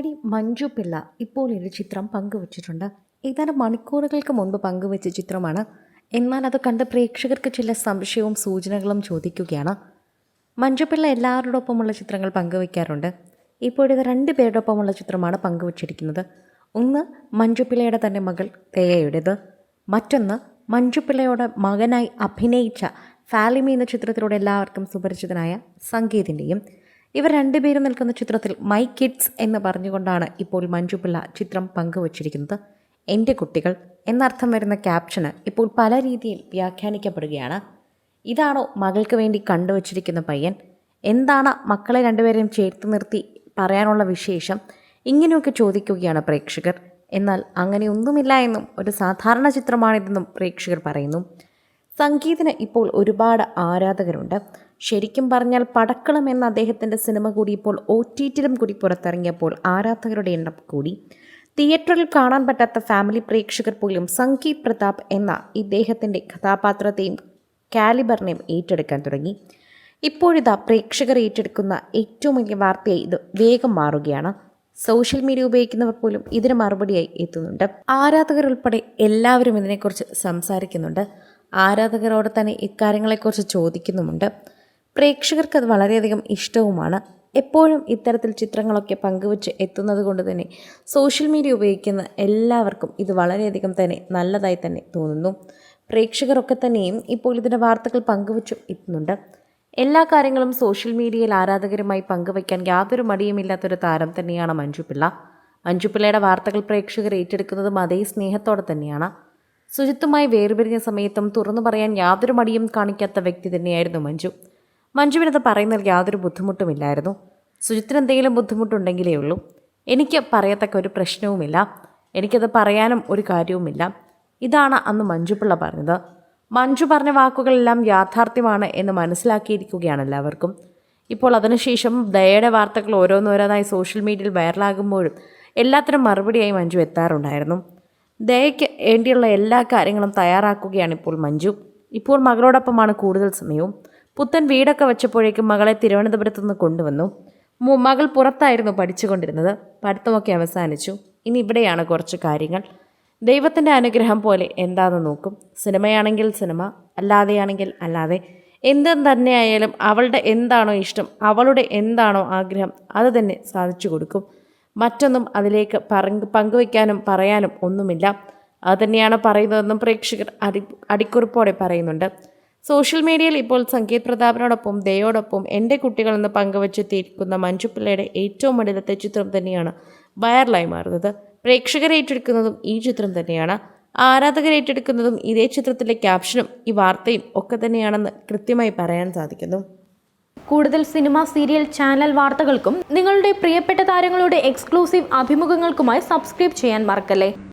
നടി മഞ്ജു പിള്ള ഇപ്പോൾ ഒരു ചിത്രം പങ്കുവച്ചിട്ടുണ്ട്. ഏതാനും മണിക്കൂറുകൾക്ക് മുൻപ് പങ്കുവച്ച ചിത്രമാണ്. എന്നാൽ അത് കണ്ട് പ്രേക്ഷകർക്ക് ചില സംശയവും സൂചനകളും ചോദിക്കുകയാണ്. മഞ്ജു പിള്ള എല്ലാവരോടൊപ്പമുള്ള ചിത്രങ്ങൾ പങ്കുവയ്ക്കാറുണ്ട്. ഇപ്പോഴിത് രണ്ട് പേരോടൊപ്പമുള്ള ചിത്രമാണ് പങ്കുവച്ചിരിക്കുന്നത്. ഒന്ന് മഞ്ജു പിള്ളയുടെ തന്നെ മകൾ തേയയുടേത്. മറ്റൊന്ന് മഞ്ജു പിള്ളയുടെ മകനായി അഭിനയിച്ച ഫാലിമി എന്ന ചിത്രത്തിലൂടെ എല്ലാവർക്കും സുപരിചിതനായ സംഗീതിന്റെയും ഇവർ രണ്ടുപേരും നിൽക്കുന്ന ചിത്രത്തിൽ മൈ കിഡ്സ് എന്ന് പറഞ്ഞുകൊണ്ടാണ് ഇപ്പോൾ മഞ്ജു പിള്ള ചിത്രം പങ്കുവച്ചിരിക്കുന്നത്. എന്റെ കുട്ടികൾ എന്നർത്ഥം വരുന്ന ക്യാപ്ഷന് ഇപ്പോൾ പല രീതിയിൽ വ്യാഖ്യാനിക്കപ്പെടുകയാണ്. ഇതാണോ മകൾക്ക് വേണ്ടി കണ്ടുവച്ചിരിക്കുന്ന പയ്യൻ? എന്താണ് മക്കളെ രണ്ടുപേരെയും ചേർത്ത് നിർത്തി പറയാനുള്ള വിശേഷം? ഇങ്ങനെയൊക്കെ ചോദിക്കുകയാണ് പ്രേക്ഷകർ. എന്നാൽ അങ്ങനെയൊന്നുമില്ല എന്നും ഒരു സാധാരണ ചിത്രമാണിതെന്നും പ്രേക്ഷകർ പറയുന്നു. സംഗീതിന് ഇപ്പോൾ ഒരുപാട് ആരാധകരുണ്ട്. ശരിക്കും പറഞ്ഞാൽ പടക്കളം എന്ന അദ്ദേഹത്തിന്റെ സിനിമ കൂടി ഇപ്പോൾ ഒ ടി ടിയിലും കൂടി പുറത്തിറങ്ങിയപ്പോൾ ആരാധകരുടെ എണ്ണം കൂടി. തിയേറ്ററിൽ കാണാൻ പറ്റാത്ത ഫാമിലി പ്രേക്ഷകർ പോലും സംഗീത് പ്രതാപ് എന്ന ഇദ്ദേഹത്തിന്റെ കഥാപാത്രത്തെയും കാലിബറിനെയും ഏറ്റെടുക്കാൻ തുടങ്ങി. ഇപ്പോഴിതാ പ്രേക്ഷകർ ഏറ്റെടുക്കുന്ന ഏറ്റവും വലിയ വാർത്തയായി ഇത് വേഗം മാറുകയാണ്. സോഷ്യൽ മീഡിയ ഉപയോഗിക്കുന്നവർ പോലും ഇതിന് മറുപടിയായി എത്തുന്നുണ്ട്. ആരാധകർ ഉൾപ്പെടെ എല്ലാവരും ഇതിനെക്കുറിച്ച് സംസാരിക്കുന്നുണ്ട്. ആരാധകരോട് തന്നെ ഇക്കാര്യങ്ങളെക്കുറിച്ച് ചോദിക്കുന്നുമുണ്ട്. പ്രേക്ഷകർക്ക് അത് വളരെയധികം ഇഷ്ടവുമാണ്. എപ്പോഴും ഇത്തരത്തിൽ ചിത്രങ്ങളൊക്കെ പങ്കുവച്ച് എത്തുന്നത് കൊണ്ട് തന്നെ സോഷ്യൽ മീഡിയ ഉപയോഗിക്കുന്ന എല്ലാവർക്കും ഇത് വളരെയധികം തന്നെ നല്ലതായി തന്നെ തോന്നുന്നു. പ്രേക്ഷകരൊക്കെ തന്നെയും ഇപ്പോൾ ഇതിന്റെ വാർത്തകൾ പങ്കുവച്ചു എത്തുന്നുണ്ട്. എല്ലാ കാര്യങ്ങളും സോഷ്യൽ മീഡിയയിൽ ആരാധകരുമായി പങ്കുവയ്ക്കാൻ യാതൊരു മടിയുമില്ലാത്തൊരു താരം തന്നെയാണ് മഞ്ജു പിള്ള മഞ്ജു പിള്ളയുടെ വാർത്തകൾ പ്രേക്ഷകർ ഏറ്റെടുക്കുന്നതും അതേ സ്നേഹത്തോടെ തന്നെയാണ്. ശുചിത്വമായി വേർപിരിഞ്ഞ സമയത്തും തുറന്നു പറയാൻ യാതൊരു മടിയും കാണിക്കാത്ത വ്യക്തി തന്നെയായിരുന്നു മഞ്ജു. മഞ്ജുവിനത് പറയുന്നതിൽ യാതൊരു ബുദ്ധിമുട്ടുമില്ലായിരുന്നു. സുജിത്തിന് എന്തെങ്കിലും ബുദ്ധിമുട്ടുണ്ടെങ്കിലേ ഉള്ളൂ. എനിക്ക് പറയത്തക്ക ഒരു പ്രശ്നവുമില്ല. എനിക്കത് പറയാനും ഒരു കാര്യവുമില്ല. ഇതാണ് അന്ന് മഞ്ജുപിള്ള പറഞ്ഞത്. മഞ്ജു പറഞ്ഞ വാക്കുകളെല്ലാം യാഥാർത്ഥ്യമാണ് എന്ന് മനസ്സിലാക്കിയിരിക്കുകയാണ് എല്ലാവർക്കും. ഇപ്പോൾ അതിനുശേഷം ദയയുടെ വാർത്തകൾ ഓരോന്നോരോന്നായി സോഷ്യൽ മീഡിയയിൽ വൈറലാകുമ്പോഴും എല്ലാത്തിനും മറുപടിയായി മഞ്ജു എത്താറുണ്ടായിരുന്നു. ദയയ്ക്ക് വേണ്ടിയുള്ള എല്ലാ കാര്യങ്ങളും തയ്യാറാക്കുകയാണ് ഇപ്പോൾ മഞ്ജു. ഇപ്പോൾ മകളോടൊപ്പമാണ് കൂടുതൽ സമയവും. പുത്തൻ വീടൊക്കെ വെച്ചപ്പോഴേക്കും മകളെ തിരുവനന്തപുരത്ത് നിന്ന് കൊണ്ടുവന്നു. മകൾ പുറത്തായിരുന്നു പഠിച്ചുകൊണ്ടിരുന്നത്. പഠിത്തമൊക്കെ അവസാനിച്ചു. ഇനി ഇവിടെയാണ് കുറച്ച് കാര്യങ്ങൾ. ദൈവത്തിന്റെ അനുഗ്രഹം പോലെ എന്താണെന്ന് നോക്കും. സിനിമയാണെങ്കിൽ സിനിമ അല്ലാതെയാണെങ്കിൽ അല്ലാതെ. എന്തും തന്നെയായാലും അവളുടെ എന്താണോ ഇഷ്ടം അവളുടെ എന്താണോ ആഗ്രഹം അത് തന്നെ സാധിച്ചു കൊടുക്കും. മറ്റൊന്നും അതിലേക്ക് പറങ്ക് പങ്കുവയ്ക്കാനും പറയാനും ഒന്നുമില്ല. അത് തന്നെയാണ് പറയുന്നതെന്നും പ്രേക്ഷകർ അടി അടിക്കുറിപ്പോടെ പറയുന്നുണ്ട്. സോഷ്യൽ മീഡിയയിൽ ഇപ്പോൾ സംഗീത് പ്രതാപിനോടൊപ്പം ദയോടൊപ്പം എന്റെ കുട്ടികളെന്ന് പങ്കുവച്ചെത്തിയിരിക്കുന്ന മഞ്ജു പിള്ളയുടെ ഏറ്റവും അടുത്ത ചിത്രം തന്നെയാണ് വൈറലായി മാറുന്നത്. പ്രേക്ഷകർ ഏറ്റെടുക്കുന്നതും ഈ ചിത്രം തന്നെയാണ്. ആരാധകർ ഏറ്റെടുക്കുന്നതും ഇതേ ചിത്രത്തിലെ ക്യാപ്ഷനും ഈ വാർത്തയും ഒക്കെ തന്നെയാണെന്ന് കൃത്യമായി പറയാൻ സാധിക്കുന്നു. കൂടുതൽ സിനിമ സീരിയൽ ചാനൽ വാർത്തകൾക്കും നിങ്ങളുടെ പ്രിയപ്പെട്ട താരങ്ങളുടെ എക്സ്ക്ലൂസീവ് അഭിമുഖങ്ങൾക്കുമായി സബ്സ്ക്രൈബ് ചെയ്യാൻ മറക്കല്ലേ?